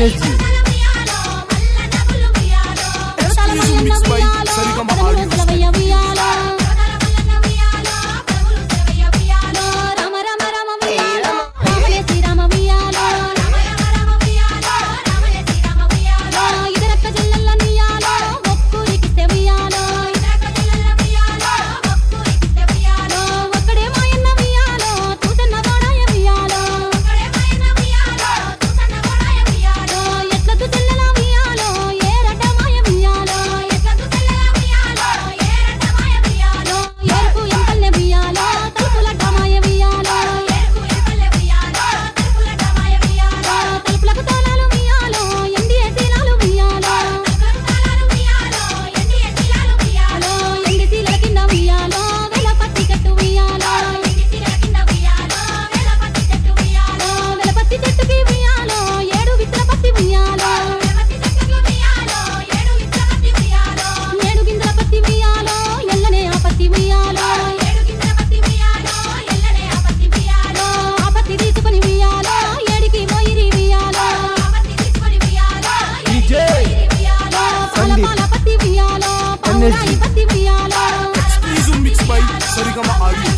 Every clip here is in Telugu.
You. Exclusive mix by Sarigama Audios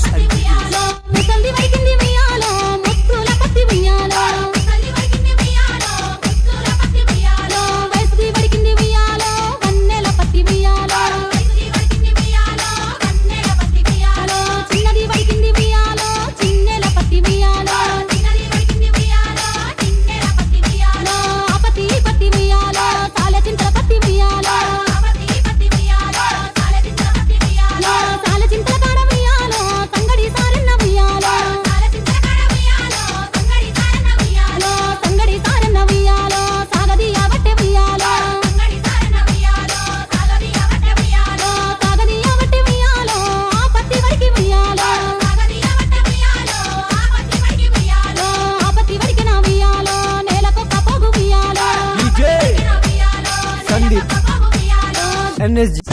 እነዚህ